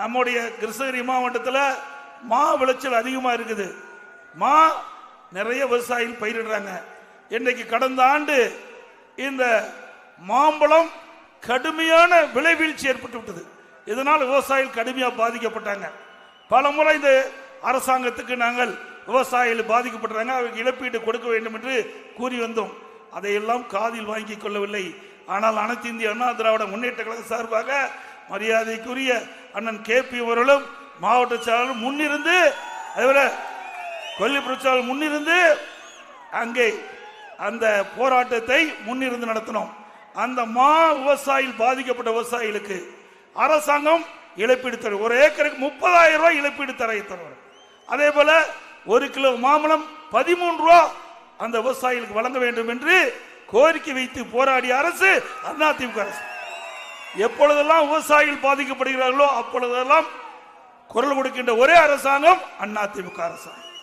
நம்முடைய கிருஷ்ணகிரி மாவட்டத்தில் மா விளைச்சல் அதிகமாக இருக்குது. மா நிறைய விவசாயிகள் பயிரிடுறாங்க. இன்றைக்கு கடந்த ஆண்டு இந்த மாம்பழம் கடுமையான விலை வீழ்ச்சி ஏற்பட்டு விட்டது. இதனால் விவசாயிகள் கடுமையாக பாதிக்கப்பட்டாங்க. பல முறை இந்த அரசாங்கத்துக்கு நாங்கள் விவசாயிகள் பாதிக்கப்படுறாங்க. அவருக்கு இழப்பீடு கொடுக்க வேண்டும் என்று கூறி வந்தோம். அதையெல்லாம் காதில் வாங்கிக் கொள்ளவில்லை. ஆனால் அனைத்து இந்திய அண்ணா திராவிட முன்னேற்ற கழக சார்பாக மரியாதைக்குரிய அண்ணன் கே பி அவர்களும் மாவட்ட செயலாளரும் முன்னிருந்து அதேபோல கொல்லி பிரச்சாரம் முன்னிருந்து அங்கே அந்த போராட்டத்தை முன்னிருந்து நடத்தினோம். அந்த மா விவசாயிகள் பாதிக்கப்பட்ட விவசாயிகளுக்கு அரசாங்கம் இழப்பீடு தரும். ஒரு ஏக்கருக்கு முப்பதாயிரம் ரூபாய் இழப்பீடு தர தருவார் அதே போல ஒரு கிலோ மாம்பழம் பதிமூன்று ரூபா அந்த விவசாயிகளுக்கு வழங்க வேண்டும் என்று கோரிக்கை வைத்து போராடிய அரசு அதிமுக அரசு. எப்பொழுதெல்லாம் விவசாயிகள் பாதிக்கப்படுகிறார்களோ அப்பொழுதெல்லாம் குரல் கொடுக்கின்ற ஒரே அரசாங்கம் அதிமுக அரசாங்கம்.